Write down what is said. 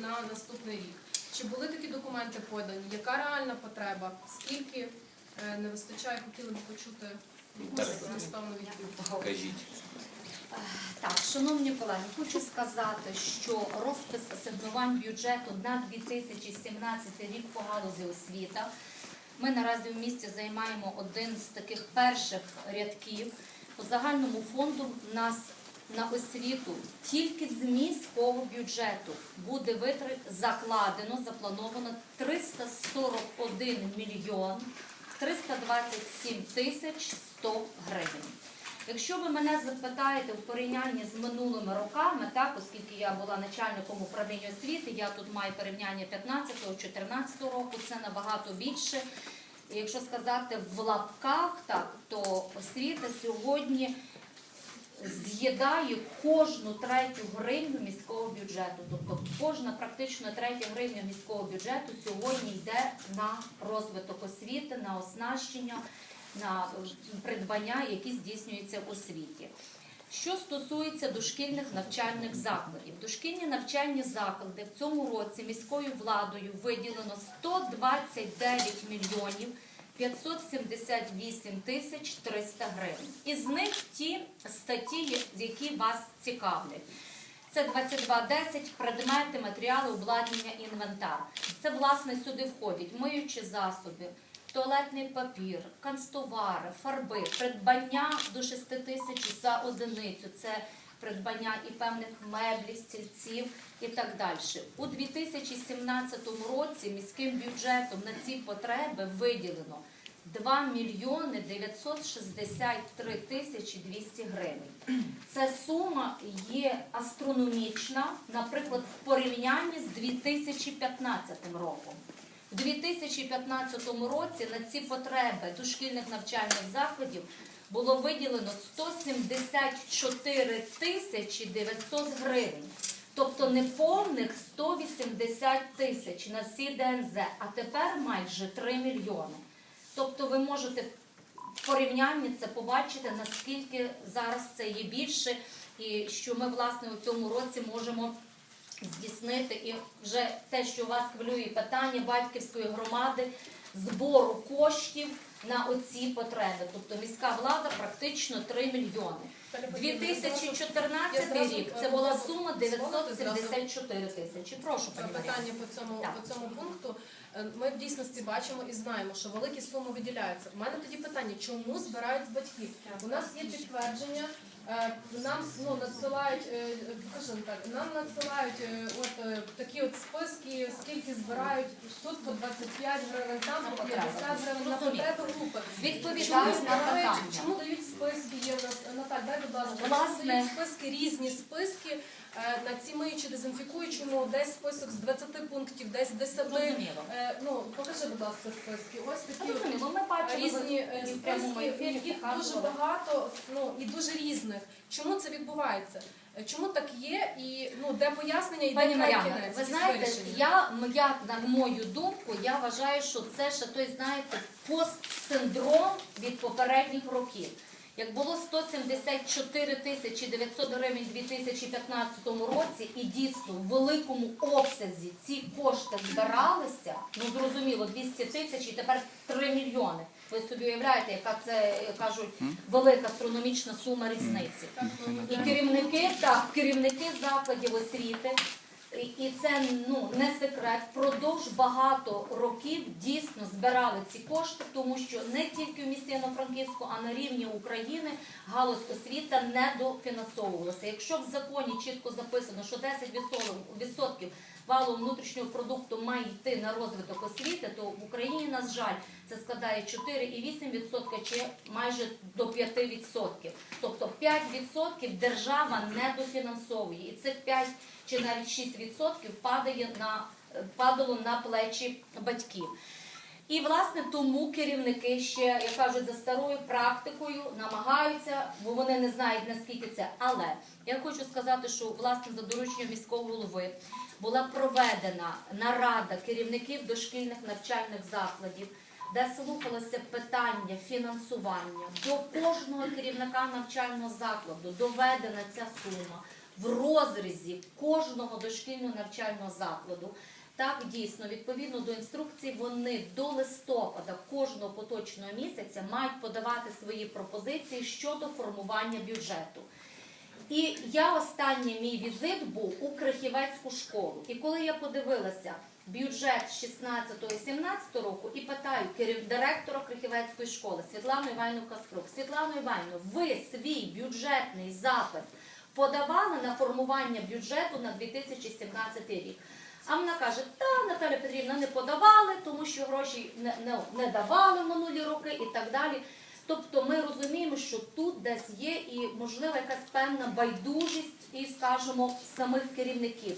на наступний рік. Чи були такі документи подані? Яка реальна потреба? Скільки е, не вистачає? Хотіли б почути Так. змістовну відповідь. Кажіть. Так, шановні колеги, хочу сказати, що розпис асигнувань бюджету на 2017 рік по галузі освіта. Ми наразі в місті займаємо один з таких перших рядків. По загальному фонду нас на освіту тільки з міського бюджету буде витрат закладено, заплановано 341 мільйон 327 тисяч 100 гривень. Якщо ви мене запитаєте в порівнянні з минулими роками, так, оскільки я була начальником управління освіти, я тут маю порівняння 15-14 року, це набагато більше. Якщо сказати в лапках, так, то освіта сьогодні з'їдає кожну третю гривню міського бюджету. Тобто кожна практично третя гривня міського бюджету сьогодні йде на розвиток освіти, на оснащення, на придбання, які здійснюються в освіті. Що стосується дошкільних навчальних закладів, дошкільні навчальні заклади в цьому році міською владою виділено 129 мільйонів 578 тисяч 300 гривень. Із них ті статті, які вас цікавлять. Це 2210 предмети, матеріали, обладнання, інвентар. Це власне сюди входять миючі засоби, туалетний папір, канцтовари, фарби, придбання до 6 тисяч за одиницю. Це придбання і певних меблів, стільців і так далі. У 2017 році міським бюджетом на ці потреби виділено 2 мільйони 963 тисячі 200 гривень. Ця сума є астрономічна, наприклад, в порівнянні з 2015 роком. У 2015 році на ці потреби дошкільних навчальних закладів було виділено 174 тисячі 900 гривень. Тобто неповних 180 тисяч на всі ДНЗ, а тепер майже 3 мільйони. Тобто ви можете в порівнянні це побачити, наскільки зараз це є більше, і що ми власне у цьому році можемо здійснити і вже те, що вас хвилює питання батьківської громади, збору коштів на оці потреби. Тобто міська влада практично 3 мільйони. 2014 рік це була сума 974 тисячі. Прошу, пані Питання по цьому, Так. по цьому пункту. Е, Ми в дійсності бачимо і знаємо, що великі суми виділяються. У мене тоді питання, чому збирають з батьків? У нас є підтвердження, е, нам ну, надсилають, е, так, нам надсилають е, от е, такі от списки, скільки збирають тут по 25 гривень, там по 50 гривень на потреби Чому на питання. чому дають списки? Є у нас Наталь, дай, будь ласка, Власне. чому дають списки, різні списки на ці миючі дезінфікуючому, десь список з 20 пунктів, десь 10. Зрозуміло. Е, Ну, покажи, будь ласка, списки. Ось такі от ми бачимо різні е, і в прямому списки, ефірі яких дуже показували. багато, ну і дуже різних. Чому це відбувається? Е, Чому так є? І ну де пояснення і Пані де край Мар'яна, кінець? ви знаєте, я, м- я на мою думку, я вважаю, що це ще той, знаєте, постсиндром від попередніх років. Як було 174 тисячі 900 гривень у 2015 році, і дійсно в великому обсязі ці кошти збиралися, ну зрозуміло, 200 тисяч і тепер 3 мільйони. Ви собі уявляєте, яка це кажуть велика астрономічна сума різниці. І керівники, так, керівники закладів освіти, і- це ну не секрет. Продовж багато років дійсно збирали ці кошти, тому що не тільки в місті Івано-Франківську, а на рівні України галузь освіта не дофінансовувалася. Якщо в законі чітко записано, що 10% валового внутрішнього продукту має йти на розвиток освіти, то в Україні, на жаль, це складає 4,8% чи майже до 5%. Тобто 5% держава не дофінансовує. І цих 5 чи навіть 6% падає на, падало на плечі батьків. І власне тому керівники ще, як кажуть, за старою практикою намагаються, бо вони не знають наскільки це. Але я хочу сказати, що власне за дорученням міського голови була проведена нарада керівників дошкільних навчальних закладів, де слухалося питання фінансування до кожного керівника навчального закладу. Доведена ця сума. в розрізі кожного дошкільного навчального закладу. Так, дійсно, відповідно до інструкцій, вони до листопада кожного поточного місяця мають подавати свої пропозиції щодо формування бюджету. І я останній мій візит був у Крихівецьку школу. І коли я подивилася бюджет 16-17 року і питаю керів директора Крихівецької школи Світлану Іванівну Каспрук, Світлану Іванівну, ви свій бюджетний запит подавали на формування бюджету на 2017 рік? А вона каже, та Наталя Петрівна не подавали, тому що гроші не, не, не давали в минулі роки і так далі. Тобто ми розуміємо, що тут десь є і можлива якась певна байдужість і, скажімо, самих керівників.